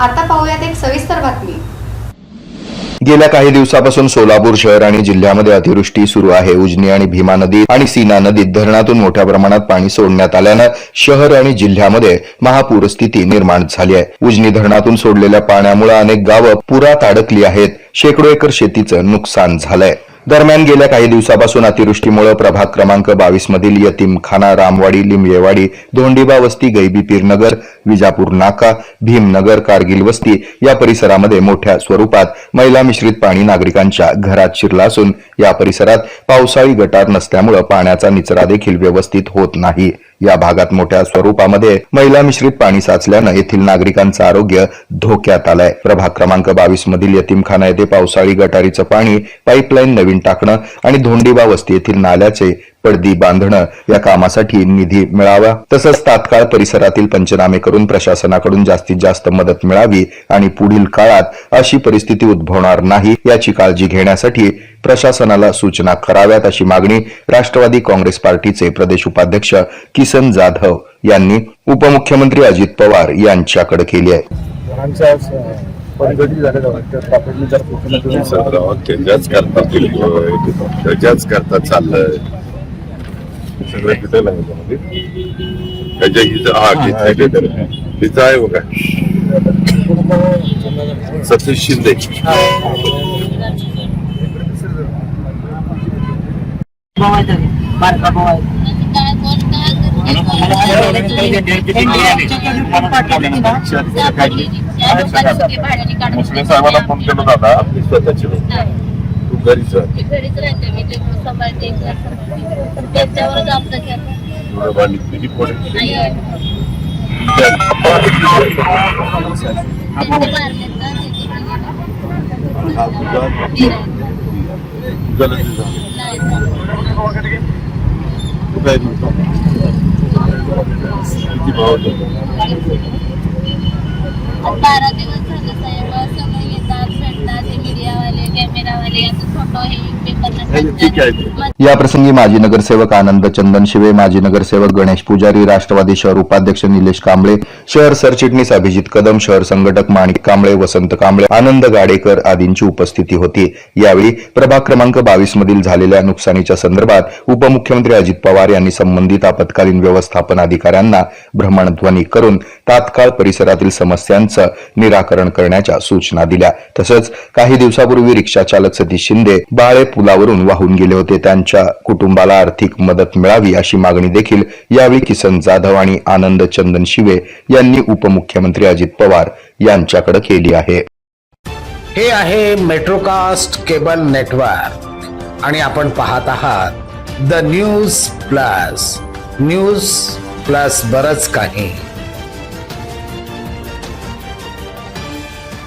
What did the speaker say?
आता पाहूयात एक सविस्तर बातमी. गेल्या काही दिवसापासून सोलापूर शहर आणि जिल्ह्यामध्ये अतिवृष्टी सुरू आहे. उजनी आणि भीमा नदी आणि सीना नदीत धरणातून मोठ्या प्रमाणात पाणी सोडण्यात आल्यानं शहर आणि जिल्ह्यामध्ये महापूर स्थिती निर्माण झाली आहे. उजनी धरणातून सोडलेल्या पाण्यामुळे अनेक गावं पुरात अडकली आहेत. शेकडो एकर शेतीचं नुकसान झालंय. दरम्यान गेल्या काही दिवसापासून अतिवृष्टीमुळे प्रभाग क्रमांक बावीस मधील यतीमखाना रामवाडी लिंबेवाडी धोंडीबा वस्ती गैबी पीरनगर विजापूर नाका भीमनगर कारगिल वस्ती या परिसरामध्ये मोठ्या स्वरूपात महिला मिश्रित पाणी नागरिकांच्या घरात शिरलं असून या परिसरात पावसाळी गटार नसल्यामुळे पाण्याचा निचरा देखील व्यवस्थित होत नाही. या भागात मोठ्या स्वरूपामध्ये महिला मिश्रित पाणी साचल्यानं येथील नागरिकांचं आरोग्य धोक्यात आलंय. प्रभाग क्रमांक बावीस मधील यतीमखाना येथे पावसाळी गटारीचं पाणी पाईपलाईन नवीन टाकणं आणि धोंडीबा वस्ती येथील नाल्याचे पडदी बांधणं या कामासाठी निधी मिळावा. तसंच तात्काळ परिसरातील पंचनामे करून प्रशासनाकडून जास्तीत जास्त मदत मिळावी आणि पुढील काळात अशी परिस्थिती उद्भवणार नाही याची काळजी घेण्यासाठी प्रशासनाला सूचना कराव्यात अशी मागणी राष्ट्रवादी काँग्रेस पार्टीचे प्रदेश उपाध्यक्ष किसन जाधव यांनी उपमुख्यमंत्री अजित पवार यांच्याकडे केली आहे. त्याच्याच करता केलं त्याच्याच करता चाललंय. सगळं तिथे त्याच्यामध्ये त्याच्या इथं हा घेतलं तिथं आहे बघा. सतीश शिंदे. आहे मुस्लिम साहेबांना फोन केला दादा आपली स्वतःची लोक. तू घरीच राह. त्याच्यावरच आपलं घर. एवढं भांडी किती पोरं? नाही. हा, तुझा- तुझा लगेच झालं. तू काय देतो? किती भाव? बारा दिवस झाले साहेब सगळे येतात भेटतात ते मीडियावाले कॅमेरावाले असं या प्रसंगी माजी नगरसेवक आनंद चंदन शिवे माजी नगरसेवक गणेश पुजारी राष्ट्रवादी शहर उपाध्यक्ष निलेश कांबळे शहर सरचिटणीस अभिजित कदम शहर संघटक माणिक कांबळे वसंत कांबळे आनंद गाडेकर आदींची उपस्थिती होती. यावेळी प्रभाग क्रमांक बावीस मधील झालेल्या नुकसानीच्या संदर्भात उपमुख्यमंत्री अजित पवार यांनी संबंधित आपत्कालीन व्यवस्थापन अधिकाऱ्यांना भ्रमणध्वनी करून तात्काळ परिसरातील समस्यांचं निराकरण करण्याच्या सूचना दिल्या. तसंच काही दिवसापूर्वी रिक्षा चालक सतीश शिंदे बाळे पुलावरून वाहून गेले होते. त्यांच्या कुटुंबाला आर्थिक मदत मिळावी अशी मागणी देखील यावेळी किसन जाधव आणि आनंद चंदन शिवे यांनी उपमुख्यमंत्री अजित पवार यांच्याकडे केली आहे. हे आहे मेट्रोकास्ट केबल नेटवर्क. आणि आपण पाहत आहात the news plus. News plus बरच काही.